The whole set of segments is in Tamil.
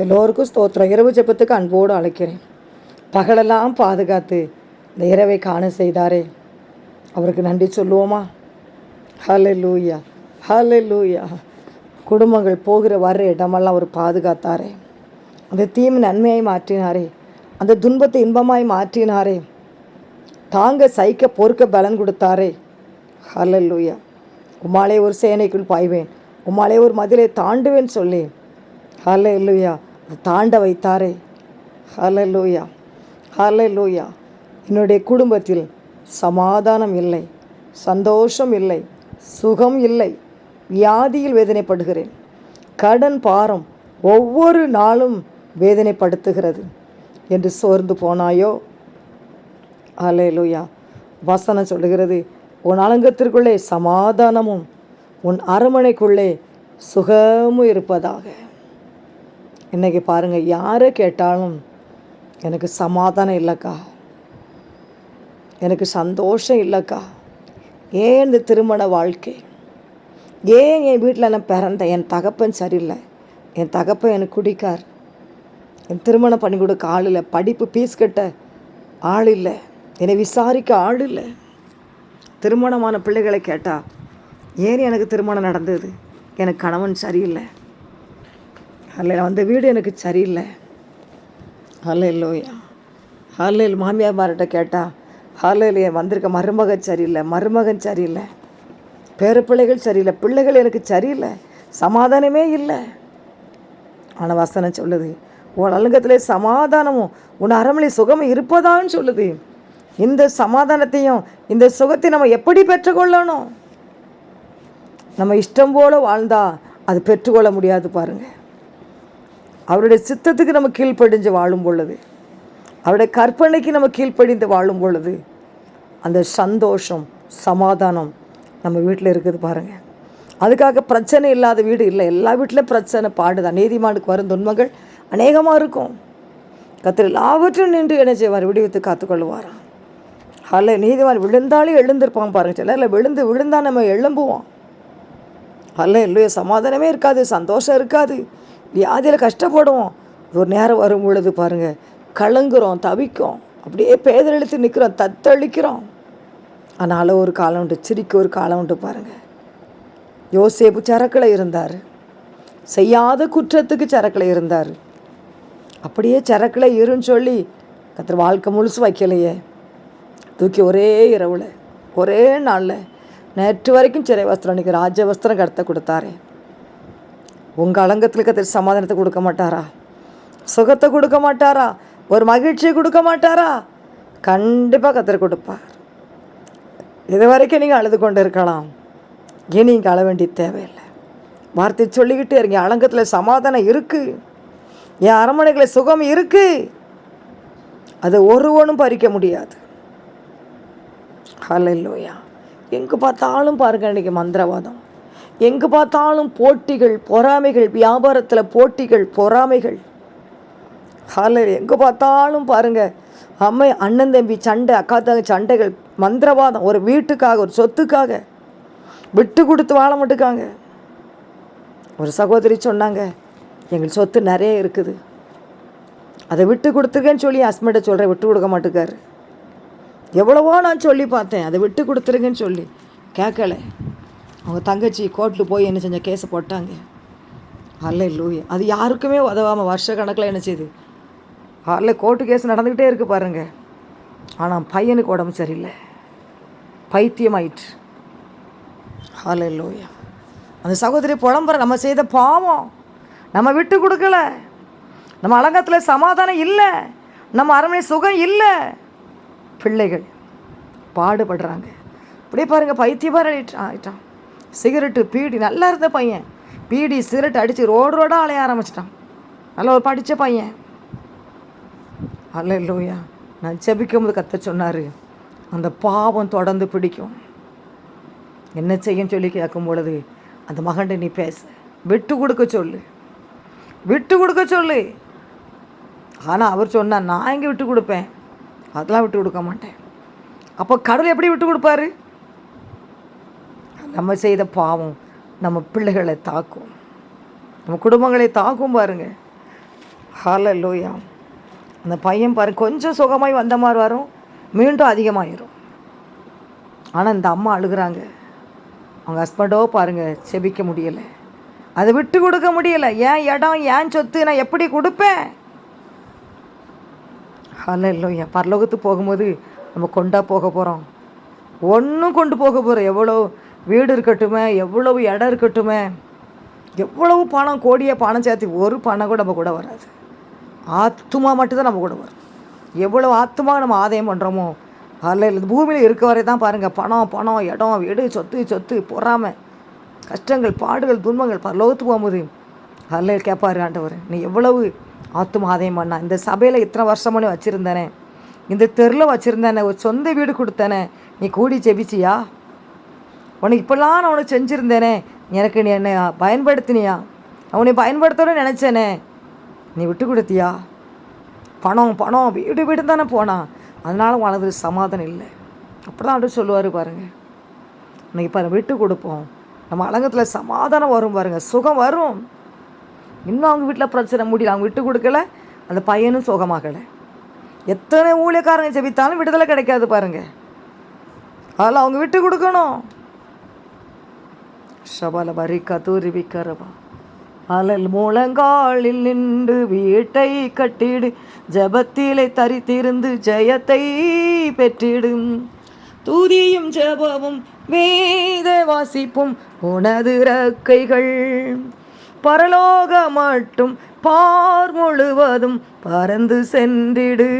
எல்லோருக்கும் ஸ்தோத்திரம். இரவு ஜெபத்துக்கு அன்போடு அழைக்கிறேன். பகலெல்லாம் பாதுகாத்து இந்த இரவை காண செய்தாரே. அவருக்கு நன்றி சொல்லுவோமா? ஹலே லூயா ஹலே லூயா குடும்பங்கள் போகிற வர்ற இடமெல்லாம் அவர் பாதுகாத்தாரே. அந்த தீமை நன்மையை மாற்றினாரே. அந்த துன்பத்தை இன்பமாய் மாற்றினாரே. தாங்க சைக்க பொறுக்க பலன் கொடுத்தாரே. ஹலே லூயா உம்மாலே ஒரு சேனைக்குள் பாய்வேன். உமாலே ஒரு மதிலை தாண்டுவேன் சொல்லி ஹலே இல்லையா தாண்ட வைத்தாரே. ஹலலூயா லூயா லூயா என்னுடைய குடும்பத்தில் சமாதானம் இல்லை சந்தோஷம் இல்லை சுகம் இல்லை வியாதியில் வேதனைப்படுகிறேன். கடன் பாரம் ஒவ்வொரு நாளும் வேதனைப்படுத்துகிறது. என்று சோர்ந்து போனாயோ? அலேலுயா வசனம் சொல்லுகிறது உன் அலங்கத்திற்குள்ளே சமாதானமும் உன் அரமனைக்குள்ளே சுகமும் இருப்பதாக. இன்றைக்கி பாருங்கள் யாரை கேட்டாலும் எனக்கு சமாதானம் இல்லைக்கா. எனக்கு சந்தோஷம் இல்லைக்கா. ஏன் இந்த திருமண வாழ்க்கை? ஏன் என் வீட்டில் நான் பிறந்தேன் என் தகப்பன் சரியில்லை. என் தகப்பன் எனக்கு குடிக்கார். என் திருமணம் பண்ணி கொடுக்க ஆள் இல்லை. படிப்பு ஃபீஸ் கட்ட ஆள் இல்லை. என்னை விசாரிக்க ஆள் இல்லை. திருமணமான பிள்ளைகளை கேட்டால் ஏன் எனக்கு திருமணம் நடந்தது? எனக்கு கணவன் சரியில்லை. அல்ல அந்த வீடு எனக்கு சரியில்லை. அல்ல லோயா ஹாலையில் மாமியார்மார்கிட்ட கேட்டால் ஹாலையில் என் வந்திருக்க மருமகன் சரியில்லை மருமகன் சரியில்லை. பேரப்பிள்ளைகள் சரியில்லை பிள்ளைகள் எனக்கு சரியில்லை சமாதானமே இல்லை. ஆனால் வசனம் சொல்லுது உன் அலுங்கத்திலே சமாதானமும் உன் அரமனை சுகமும் இருப்பதான்னு சொல்லுது. இந்த சமாதானத்தையும் இந்த சுகத்தை நம்ம எப்படி பெற்றுக்கொள்ளணும்? நம்ம இஷ்டம் போல் வாழ்ந்தால் அது பெற்றுக்கொள்ள முடியாது பாருங்கள் அவருடைய சித்தத்துக்கு நம்ம கீழ்ப்படிஞ்சு வாழும் பொழுது அவருடைய கற்பனைக்கு நம்ம கீழ்ப்படிந்து வாழும் பொழுது அந்த சந்தோஷம் சமாதானம் நம்ம வீட்டில் இருக்குது பாருங்கள் அதுக்காக பிரச்சனை இல்லாத வீடு இல்லை. எல்லா வீட்டிலும் பிரச்சனை பாடுதான். நீதிமானுக்கு வரும் துன்பங்கள் அநேகமாக இருக்கும். கத்திர எல்லாவற்றும் நின்று என்ன செய்வார்? விடுவித்து காத்துக்கொள்வாராம். அல்ல நீதிமான் விழுந்தாலே எழுந்திருப்பான் பாருங்க. இல்லை விழுந்து விழுந்தால் நம்ம எழும்புவோம். அல்ல இல்லையோ சமாதானமே இருக்காது சந்தோஷம் இருக்காது. வியாதியில் கஷ்டப்படுவோம். ஒரு நேரம் வரும் பொழுது பாருங்கள் கலங்குறோம் தவிக்கும். அப்படியே பேதெழுத்து நிற்கிறோம் தத்தளிக்கிறோம். அதனால் ஒரு காலம் உண்டு சிரிக்க ஒரு காலம் உண்டு பாருங்கள் யோசேப்பு சரக்கில் இருந்தார். செய்யாத குற்றத்துக்கு சரக்கில் இருந்தார். அப்படியே சரக்கில் இருன்னு சொல்லி கத்திர வாழ்க்கை முழுசு வைக்கலையே. தூக்கி ஒரே இரவில் ஒரே நாளில் நேற்று வரைக்கும் சிறை வஸ்திரம் அன்றைக்கி ராஜ வஸ்திரம் கடத்த கொடுத்தாரே. உங்கள் அலங்கத்தில் கத்திர சமாதானத்தை கொடுக்க மாட்டாரா சுகத்தை கொடுக்க மாட்டாரா ஒரு மகிழ்ச்சியை கொடுக்க மாட்டாரா கண்டிப்பாக கத்திர கொடுப்பார். இது வரைக்கும் நீங்கள் அழுது கொண்டு இருக்கலாம். இனி இங்கே அழ வேண்டிய தேவையில்லை. வார்த்தை சொல்லிக்கிட்டே இருங்க. அலங்கத்தில் சமாதானம் இருக்குது என் அரண்மனைகளில் சுகம் இருக்குது அதை ஒருவனும் பறிக்க முடியாது. ஹலல்லோயா எங்கே பார்த்தாலும் பாருங்க இன்றைக்கி மந்திரவாதம். எங்கே பார்த்தாலும் போட்டிகள் பொறாமைகள் வியாபாரத்தில் போட்டிகள் பொறாமைகள். ஹால எங்கே பார்த்தாலும் பாருங்கள் அம்மை அண்ணன் தம்பி சண்டை அக்கா தங்க சண்டைகள் மந்திரவாதம் ஒரு வீட்டுக்காக ஒரு சொத்துக்காக விட்டு கொடுத்து வாழ மாட்டுக்காங்க. ஒரு சகோதரி சொன்னாங்க எங்கள் சொத்து நிறைய இருக்குது. அதை விட்டு கொடுத்துருக்கேன்னு சொல்லி ஹஸ்பண்டை சொல்கிறேன் விட்டு கொடுக்க மாட்டேக்காரு. எவ்வளவோ நான் சொல்லி பார்த்தேன் அதை விட்டு கொடுத்துருங்கன்னு சொல்லி. கேட்கல. அவங்க தங்கச்சி கோர்ட்டில் போய் என்ன செஞ்ச கேஸை போட்டாங்க. அல்ல லூயா அது யாருக்குமே உதவாமல் வருஷ கணக்கில் என்ன செய்யுது அல்ல கோர்ட்டு கேஸ் நடந்துக்கிட்டே இருக்குது பாருங்கள் ஆனால் பையனுக்கு உடம்பு சரியில்லை. பைத்தியம் ஆயிற்று ஹால லூயா அந்த சகோதரி புலம்புற நம்ம செய்த பாவம். நம்ம விட்டு கொடுக்கல. நம்ம அலங்கத்தில் சமாதானம் இல்லை. நம்ம அரண்மனை சுகம் இல்லை. பிள்ளைகள் பாடுபடுறாங்க. அப்படியே பாருங்கள் பைத்தியபார ஆயிட்டான். சிகரெட்டு பீடி நல்லா இருந்த பையன். பீடி சிகரெட் அடித்து ரோடு ரோடாக அலைய ஆரம்பிச்சிட்டான். நல்ல ஒரு படித்த பையன். அல்ல இல்லையா நான் ஜபிக்கும் போது கத்த சொன்னார் அந்த பாவம் தொடர்ந்து பிடிக்கும். என்ன செய்யும் சொல்லி கேட்கும் பொழுது அந்த மகன்கிட்ட நீ பேச விட்டு கொடுக்க சொல்லு. விட்டு கொடுக்க சொல்லு. ஆனால் அவர் சொன்னார் நான் எங்கே விட்டு கொடுப்பேன்? அதெல்லாம் விட்டு கொடுக்க மாட்டேன். அப்போ கடவுள் எப்படி விட்டு கொடுப்பாரு? நம்ம செய்த பாவம் நம்ம பிள்ளைகளை தாக்கும். நம்ம குடும்பங்களை தாக்கும் பாருங்க. ஹால லோயா அந்த பையன் பாரு கொஞ்சம் சுகமாய் வந்த மாதிரி வரும் மீண்டும் அதிகமாயிரும். ஆனால் இந்த அம்மா அழுகிறாங்க. அவங்க ஹஸ்பண்டோ பாருங்கள் செபிக்க முடியலை. அதை விட்டு கொடுக்க முடியலை. ஏன் இடம் ஏன் சொத்து நான் எப்படி கொடுப்பேன்? ஹால இல்லையா பரலோகத்துக்கு போகும்போது நம்ம கொண்டா போக போகிறோம் ஒன்றும் கொண்டு போக போகிறோம் எவ்வளோ வீடு இருக்கட்டுமே எவ்வளவு இடம் இருக்கட்டுமே எவ்வளவு பணம் கோடியே பணம் சேர்த்து ஒரு பணம் கூட நம்ம கூட வராது. ஆத்துமா மட்டும்தான் நம்ம கூட வரும். எவ்வளோ ஆத்துமா நம்ம ஆதாயம் பண்ணுறோமோ அதில் இந்த பூமியில் இருக்க வரை தான் பாருங்கள் பணம் பணம் இடம் வீடு சொத்து சொத்து பொறாமை கஷ்டங்கள் பாடுகள் துன்பங்கள் பரலோகத்து போகும்போது அதில் கேட்பாரு ஆண்டவர் நீ எவ்வளவு ஆத்துமா ஆதாயம் பண்ணா? இந்த சபையில் இத்தனை வருஷம் பண்ணி வச்சுருந்தேனே இந்த தெருவில் வச்சுருந்தேனே ஒரு சொந்த வீடு கொடுத்தேனே நீ கூடி ஜெபிச்சியா? உனக்கு இப்போல்லாம் நான் உனக்கு செஞ்சுருந்தேனே. எனக்கு நீ என்னை பயன்படுத்தினியா? அவனை பயன்படுத்தணும்னு நினச்சேனே. நீ விட்டு கொடுத்தியா? பணம் பணம் வீடு வீடு தானே போனான் அதனால் உனது சமாதானம் இல்லை. அப்படி தான் அப்படி சொல்லுவார் பாருங்கள் இன்னைக்கு பாருங்க விட்டு கொடுப்போம். நம்ம அலங்கத்தில் சமாதானம் வரும் பாருங்கள் சுகம் வரும். இன்னும் அவங்க வீட்டில் பிரச்சனை முடியல. அவங்க விட்டு கொடுக்கல. அந்த பையனும் சுகமாகலை. எத்தனை ஊழியக்காரங்க ஜெபித்தாலும் விடுதலை கிடைக்காது பாருங்கள் அதில் அவங்க விட்டு கொடுக்கணும். ஷபால பரிக்கா தூரிவிக்கரபா அலல் முழங்காலில் நின்று வீட்டை கட்டிடு ஜபத்திலே தரித்திருந்து ஜெயத்தை பெற்றிடும் தூதியும் ஜபமும் வேத வாசிப்பும் உனது ரக்கைகள் பரலோக மட்டும் பார் முழுவதும் பறந்து சென்றிடு.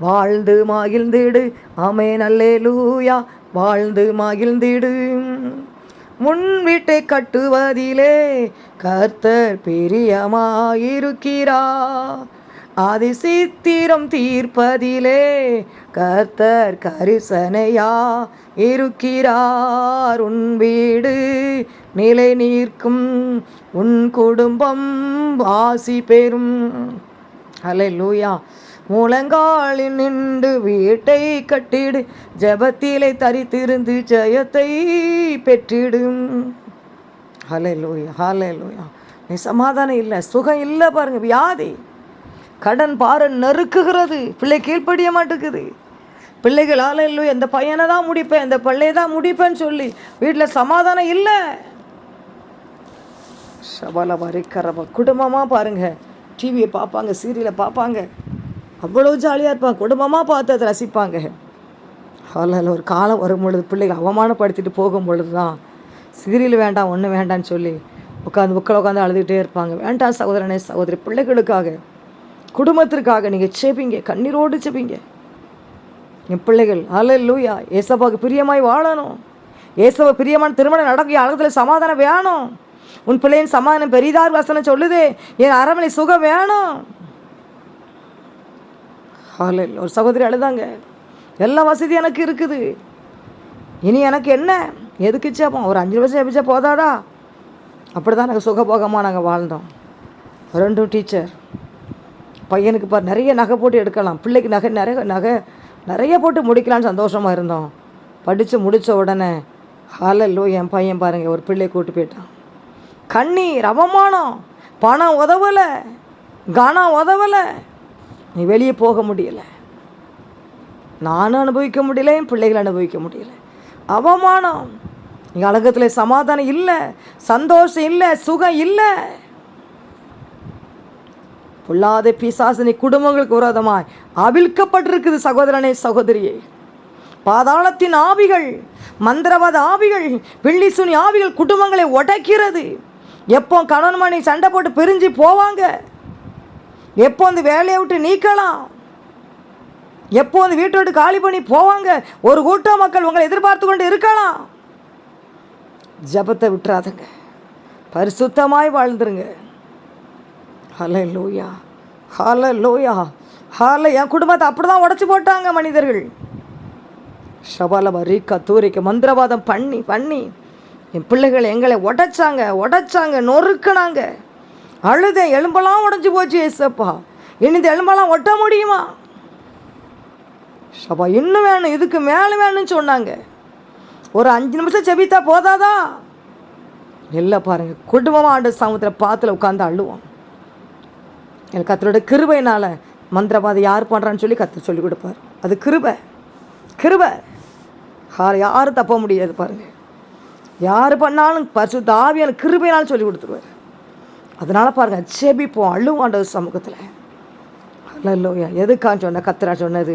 வாழ்ந்து மகிழ்ந்திடு அமே நல்லே லூயா வாழ்ந்து மகிழ்ந்திடு. முன் வீட்டை கட்டுவதிலே கர்த்தர் பிரியமாயிருக்கிறா. அதிசித்திரம் தீர்ப்பதிலே கர்த்தர் கரிசனையா இருக்கிறார் உன் வீடு நிலை நீர்க்கும் உன் குடும்பம் ஆசி பெறும். அலை லூயா முழங்காலில் நின்று வீட்டை கட்டிடு ஜபத்திலே தரித்திருந்து ஜெயத்தை பெற்றிடும். ஹலே லூயா ஹலே லூயா நீ சமாதானம் இல்லை சுகம் இல்லை பாருங்க வியாதி. கடன் பாரு நறுக்குகிறது பிள்ளை கீழ்ப்படிய மாட்டேங்குது. பிள்ளைகள் இல்லையோ இந்த பையனை தான் முடிப்பேன் இந்த பிள்ளையை தான் முடிப்பேன்னு சொல்லி வீட்டில் சமாதானம் இல்லை. சபல வரைக்கிறவ குடும்பமாக பாருங்க டிவியை பார்ப்பாங்க சீரியலை பார்ப்பாங்க. அவ்வளோ ஜாலியாக இருப்பாங்க குடும்பமாக பார்த்து அதை ரசிப்பாங்க. அதில் ஒரு காலம் வரும் பொழுது பிள்ளைகள் அவமானப்படுத்திட்டு போகும் பொழுது தான் சீரியல் வேண்டாம் ஒன்றும் வேண்டான்னு சொல்லி உட்காந்து புக்கில் உட்காந்து அழுதுகிட்டே இருப்பாங்க. வேண்டாம் சகோதரனே சகோதரி பிள்ளைகளுக்காக குடும்பத்திற்காக நீங்கள் செபிங்க கண்ணீரோடு செபிங்க. என் பிள்ளைகள் அல்ல லூயா ஏசப்பாவுக்கு பிரியமாய் வாழணும். ஏசப்பா பிரியமான திருமணம் நடக்கும் அழகத்தில் சமாதானம் வேணும். உன் பிள்ளையின் சமாதானம் பெரிதார் வசனம் சொல்லுது. என் அரமனை சுகம் வேணும். ஹாலில் ஒரு சகோதரி அழுதாங்க. எல்லா வசதி எனக்கு இருக்குது. இனி எனக்கு என்ன? எதுக்கு ஜெபம் ஒரு அஞ்சு வருஷம் ஜெபிச்சா போதாதா? அப்படி தான் நாங்கள் சுகபோகமாக நாங்கள் வாழ்ந்தோம். ரெண்டும் டீச்சர். பையனுக்கு பார் நிறைய நகை போட்டு எடுக்கலாம். பிள்ளைக்கு நகை நிறைய நகை நிறைய போட்டு முடிக்கலான்னு சந்தோஷமாக இருந்தோம். படித்து முடித்த உடனே ஹாலல்லோ என் பையன் பாருங்கள் ஒரு பிள்ளையை கூட்டு போயிட்டான். கண்ணீர் அவமானம் பணம் உதவலை கனம் உதவலை. நீ வெளியே போக முடியல. நானும் அனுபவிக்க முடியல என் பிள்ளைகள் அனுபவிக்க முடியல. அவமானம். நீ அழகத்தில் சமாதானம் இல்லை சந்தோஷம் இல்லை சுகம் இல்லை. பொல்லாத பிசாசினி குடும்பங்களுக்கு விரோதமாய். அவிழ்க்கப்பட்டிருக்குது சகோதரனே சகோதரியே. பாதாளத்தின் ஆவிகள் மந்திரவாத ஆவிகள் வெள்ளி சுனி ஆவிகள் குடும்பங்களை உடைக்கிறது. எப்போ கணவன் மணி சண்டை போட்டு பிரிஞ்சு போவாங்க? எப்போ அந்த வேலையை விட்டு நீக்கலாம்? எப்போ அந்த வீட்டை விட்டு காலி பண்ணி போவாங்க? ஒரு கூட்டம் மக்கள் உங்களை எதிர்பார்த்து கொண்டு இருக்கலாம். ஜபத்தை விட்டுறாதுங்க. பரிசுத்தமாய் வாழ்ந்துருங்க. ஹல லோயா ஹல லோயா ஹால என் குடும்பத்தை அப்படி தான் உடச்சி போட்டாங்க மனிதர்கள். ஷபாலபா ரீக்கா தூரிக்க மந்திரவாதம் பண்ணி பண்ணி. என் பிள்ளைகள் எங்களை உடைச்சாங்க உடைச்சாங்க நொறுக்கினாங்க. அழுத எலும்பெல்லாம் உடஞ்சி போச்சு ஏசப்பா. இனி இந்த எலும்பெல்லாம் ஒட்ட முடியுமா? ஷபா இன்னும் வேணும் இதுக்கு மேலே வேணும்னு சொன்னாங்க. ஒரு அஞ்சு நிமிஷம் செபித்தா போதாதா? இல்லை பாருங்கள் குடும்பமாக ஆண்டு சாமத்தில் பாத்தில் உட்காந்து அழுவோம். எனக்கு கத்தரோட கிருபையினால் மந்திரவாதி யார் பண்ணுறான்னு சொல்லி கத்து சொல்லி கொடுப்பார். அது கிருபை. கிருபை. யார் யாரும் தப்ப முடியாது பாருங்கள் யார் பண்ணாலும் பசு தாவியான கிருபையினாலும் சொல்லி கொடுத்துருவார். அதனால் பாருங்கள் செபிப்போம் அழுவாண்டவர் சமூகத்தில். இல்லையா எதுக்கான்னு சொன்ன கத்துறா சொன்னது?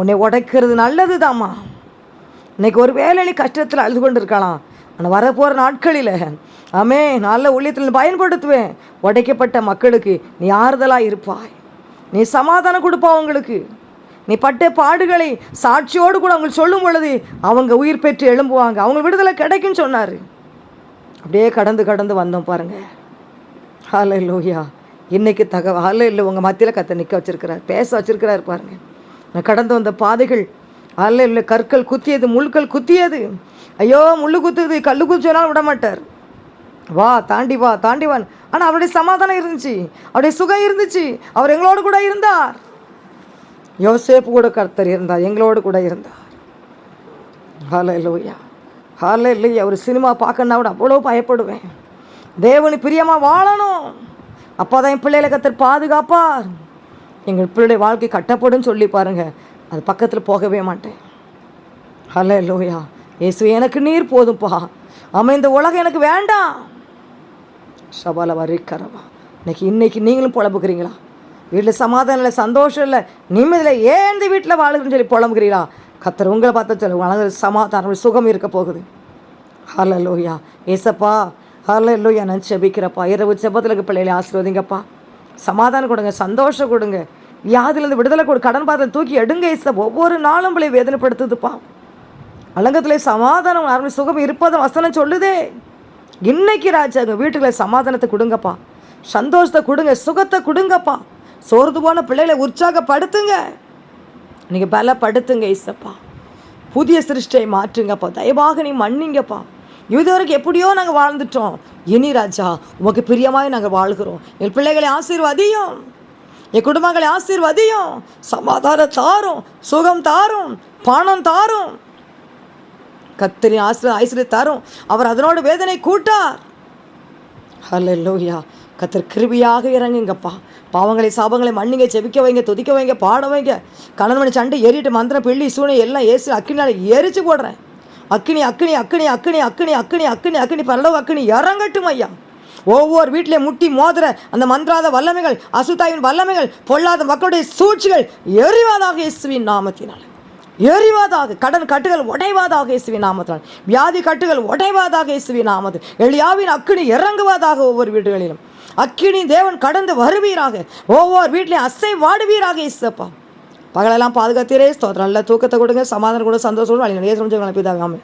உன்னை உடைக்கிறது நல்லது தாம்மா இன்னைக்கு ஒரு வேலையில கஷ்டத்தில் அழுது கொண்டு இருக்கலாம் ஆனால் வரப்போகிற நாட்களில் ஆமே நல்ல ஊழியத்தில் பயன்படுத்துவேன். உடைக்கப்பட்ட மக்களுக்கு நீ ஆறுதலாக இருப்பாய். நீ சமாதானம் கொடுப்பா அவங்களுக்கு. நீ பட்ட பாடுகளை சாட்சியோடு கூட அவங்களுக்கு சொல்லும் பொழுது அவங்க உயிர் பெற்று எழும்புவாங்க. அவங்க விடுதலை கிடைக்குன்னு சொன்னார். அப்படியே கடந்து கடந்து வந்தோம் பாருங்கள் ஹாலை லோயா இன்றைக்கி தக ஹாலை இல்லை உங்கள் மத்தியில் கத்தை நிற்க வச்சுருக்கிறார். பேச வச்சுருக்கிறார் பாருங்கள் நான் கடந்து வந்த பாதைகள் ஹாலை இல்லை கற்கள் குத்தியது முள்கள் குத்தியது. ஐயோ முள்ளு குத்துது கல் குச்சினாலும் விட மாட்டார். வா தாண்டி வா தாண்டி வான் ஆனால் அவருடைய சமாதானம் இருந்துச்சு. அவருடைய சுகம் இருந்துச்சு. அவர் எங்களோடு கூட இருந்தார். யோசேப்பு கூட கர்த்தர் இருந்தார். எங்களோடு கூட இருந்தார். ஹாலை லோயா ஹாலை இல்லையா ஒரு சினிமா பார்க்கணுன்னா கூட அவ்வளோ பயப்படுவேன். தேவனு பிரியமாக வாழணும். அப்போ தான் என் பிள்ளைகளை கத்தர் பாதுகாப்பார். எங்கள் பிள்ளைடைய வாழ்க்கை கட்டப்படும் சொல்லி பாருங்கள் அது பக்கத்தில் போகவே மாட்டேன். ஹலோ லோயா இயேசு எனக்கு நீர் போதும்ப்பா ஆமாம் இந்த உலகம் எனக்கு வேண்டாம். சபால வரிக்கரவா இன்னைக்கு இன்னைக்கு நீங்களும் புலம்புக்கிறீங்களா வீட்டில் சமாதானம் இல்லை சந்தோஷம் இல்லை நிம்மதியில் ஏன் இந்த வீட்டில் வாழுகிறேன்னு சொல்லி புலம்புக்கிறீங்களா கத்தர் உங்களை பார்த்தா சொல்லு வளர்ந்து சமாதானம் சுகம் இருக்க போகுது. ஹலோ லோயா ஏசப்பா ஹலோ லோயா நான் செபிக்கிறப்பா இரவு செப்பத்தில் பிள்ளைகளை ஆசீர்வதிங்கப்பா. சமாதானம் கொடுங்க சந்தோஷம் கொடுங்க. வியாதிலேருந்து விடுதலை கொடு கடன் பாத்திரம் தூக்கி எடுங்க ஏசப் ஒவ்வொரு நாளும் பிள்ளை வேதனைப்படுத்துதுப்பா. அலங்கத்திலே சமாதானம் ஆரம்பி சுகம் இருப்பதும் வசனம் சொல்லுதே. இன்னைக்கு ராஜாங்க வீட்டுக்குள்ள சமாதானத்தை கொடுங்கப்பா. சந்தோஷத்தை கொடுங்க சுகத்தை கொடுங்கப்பா. சோர்ந்து போன பிள்ளைகளை உற்சாகப்படுத்துங்க. நீங்கள் பலப்படுத்துங்க இசப்பா புதிய சிருஷ்டியை மாற்றுங்கப்பா. தயவாக நீ மன்னிங்கப்பா. இதுவரைக்கும் எப்படியோ நாங்கள் வாழ்ந்துட்டோம். இனி ராஜா உமக்கு பிரியமாக நாங்கள் வாழ்கிறோம். என் பிள்ளைகளை ஆசீர்வாதியும் என் குடும்பங்களை ஆசீர்வாதியும். சமாதானம் தாரும் சுகம் தாரும் பணம் தாரும். கத்தரி ஆசிரியர் ஐஸ்வர்ய தாரும். அவர் அதனோட வேதனை கூட்டார். ஹலோ லோயா கத்திர கிருபியாக இறங்குங்கப்பா. பாவங்களை சாபங்களை மண்ணிங்க செபிக்க வைங்க துதிக்க வைங்க பாட வைங்க. கணவன் மணி சண்டை ஏறிட்டு மந்திரம் பிள்ளி சூனை எல்லாம் ஏசு அக்கினால எரிச்சு போடுறேன். அக்கினி அக்கினி அக்கினி அக்கினி அக்கினி அக்கினி அக்கினி அக்கினி பரலவ அக்கினி இறங்கட்டும் ஐயா. ஒவ்வொரு வீட்டிலே முட்டி மோதிர அந்த மந்திராத வல்லமைகள் அசுத்தாயின் வல்லமைகள் பொல்லாத மக்களுடைய சூழ்ச்சிகள் எரிவாதாக இயேசுவின் நாமத்தினால். எரிவாதாக கடன் கட்டுகள் உடைவாதாக இயேசுவின் நாமத்தினால். வியாதி கட்டுகள் உடைவாதாக இயேசுவின் நாமத்தில். எளியாவின் அக்கினி இறங்குவதாக ஒவ்வொரு வீடுகளிலும். அக்கினி தேவன் கடந்து வருவீராக. ஒவ்வொரு வீட்டிலையும் அசை வாடுவீராக இயேசுப்பா. பகலெல்லாம் பாதுகாத்தீரே. ஸ்தோத்திரம். நல்ல தூக்கத்தை கொடுங்க. சமாதானம் கூட சந்தோஷம் வழி நிறைய சமைச்சு பிதாவே ஆமென்.